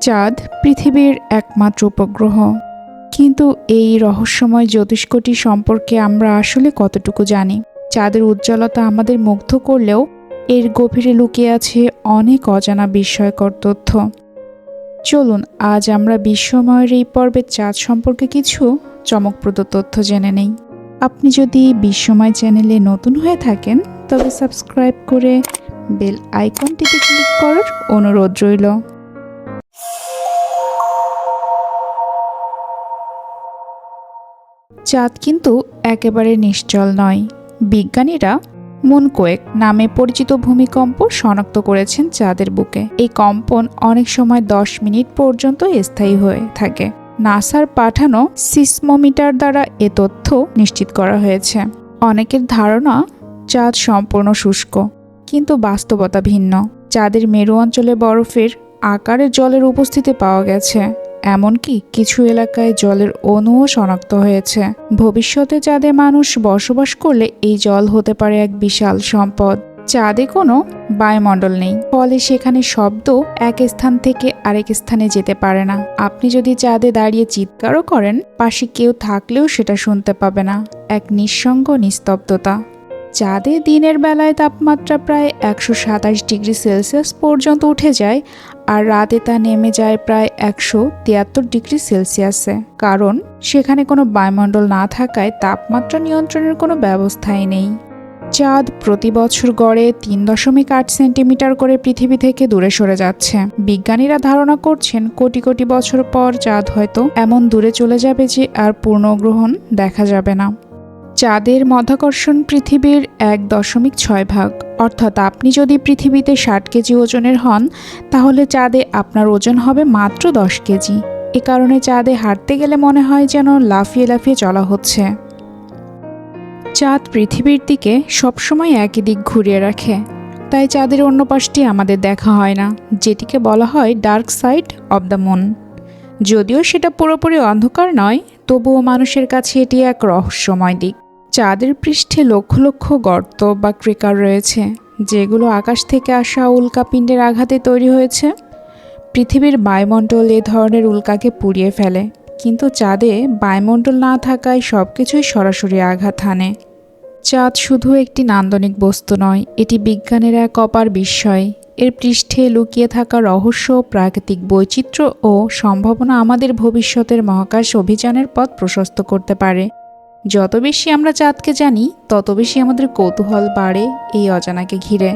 চাঁদ পৃথিবীর একমাত্র উপগ্রহ। কিন্তু এই রহস্যময় জ্যোতিষ্কটি সম্পর্কে আমরা আসলে কতটুকু জানি? চাঁদের উজ্জ্বলতা আমাদের মুগ্ধ করলেও এর গভীরে লুকিয়ে আছে অনেক অজানা বিস্ময়কর তথ্য। চলুন, আজ আমরা বিশ্বময়ের এই পর্বের চাঁদ সম্পর্কে কিছু চমকপ্রদ তথ্য জেনে নেই। আপনি যদি বিশ্বময় চ্যানেলে নতুন হয়ে থাকেন, তবে সাবস্ক্রাইব করে বেল আইকনটিতে ক্লিক করার অনুরোধ রইল। চাঁদ কিন্তু একেবারে নিশ্চল নয়। বিজ্ঞানীরা মুনকোয়েক নামে পরিচিত ভূমিকম্প শনাক্ত করেছেন চাঁদের বুকে। এই কম্পন অনেক সময় দশ মিনিট পর্যন্ত স্থায়ী হয়ে থাকে। নাসার পাঠানো সিসমোমিটার দ্বারা এ তথ্য নিশ্চিত করা হয়েছে। অনেকের ধারণা চাঁদ সম্পূর্ণ শুষ্ক, কিন্তু বাস্তবতা ভিন্ন। চাঁদের মেরু অঞ্চলে বরফের আকারে জলের উপস্থিতি পাওয়া গেছে। এমনকি কিছু এলাকায় জলের অণুও শনাক্ত হয়েছে। ভবিষ্যতে চাঁদে মানুষ বসবাস করলে এই জল হতে পারে এক বিশাল সম্পদ। চাঁদে কোনো বায়ুমণ্ডল নেই, ফলে সেখানে শব্দ এক স্থান থেকে আরেক স্থানে যেতে পারে না। আপনি যদি চাঁদে দাঁড়িয়ে চিৎকারও করেন, পাশে কেউ থাকলেও সেটা শুনতে পাবে না। এক নিঃসঙ্গ নিস্তব্ধতা। চাঁদে দিনের বেলায় তাপমাত্রা প্রায় একশো সাতাশ ডিগ্রি সেলসিয়াস পর্যন্ত উঠে যায় আর রাতে তা নেমে যায় প্রায় একশো তিয়াত্তর ডিগ্রি সেলসিয়াসে। কারণ সেখানে কোনো বায়ুমণ্ডল না থাকায় তাপমাত্রা নিয়ন্ত্রণের কোনো ব্যবস্থাই নেই। চাঁদ প্রতি বছর গড়ে তিন দশমিক আট সেন্টিমিটার করে পৃথিবী থেকে দূরে সরে যাচ্ছে। বিজ্ঞানীরা ধারণা করছেন কোটি কোটি বছর পর চাঁদ হয়তো এমন দূরে চলে যাবে যে আর পূর্ণগ্রহণ দেখা যাবে না। চাঁদের মধ্যাকর্ষণ পৃথিবীর এক দশমিক ছয় ভাগ। অর্থাৎ আপনি যদি পৃথিবীতে ষাট কেজি ওজনের হন, তাহলে চাঁদে আপনার ওজন হবে মাত্র দশ কেজি। এ কারণে চাঁদে হাঁটতে গেলে মনে হয় যেন লাফিয়ে লাফিয়ে চলা হচ্ছে। চাঁদ পৃথিবীর দিকে সবসময় একই দিক ঘুরিয়ে রাখে। তাই চাঁদের অন্য পাশটি আমাদের দেখা হয় না, যেটিকে বলা হয় dark side of the moon. যদিও সেটা পুরোপুরি অন্ধকার নয়, তবুও মানুষের কাছে এটি এক রহস্যময় দিক। চাঁদের পৃষ্ঠে লক্ষ লক্ষ গর্ত বা ক্রেকার রয়েছে, যেগুলো আকাশ থেকে আসা উল্কাপিণ্ডের আঘাতে তৈরি হয়েছে। পৃথিবীর বায়ুমণ্ডল এ ধরনের উল্কাকে পুড়িয়ে ফেলে, কিন্তু চাঁদে বায়ুমণ্ডল না থাকায় সব কিছুই সরাসরি আঘাত হানে। চাঁদ শুধু একটি নান্দনিক বস্তু নয়, এটি বিজ্ঞানের এক অপার বিস্ময়। এর পৃষ্ঠে লুকিয়ে থাকা রহস্য, প্রাকৃতিক বৈচিত্র্য ও সম্ভাবনা আমাদের ভবিষ্যতের মহাকাশ অভিযানের পথ প্রশস্ত করতে পারে। যত বেশি আমরা চাঁদকে জানি তত বেশি আমাদের কৌতূহল বাড়ে এই অজানাকে ঘিরে।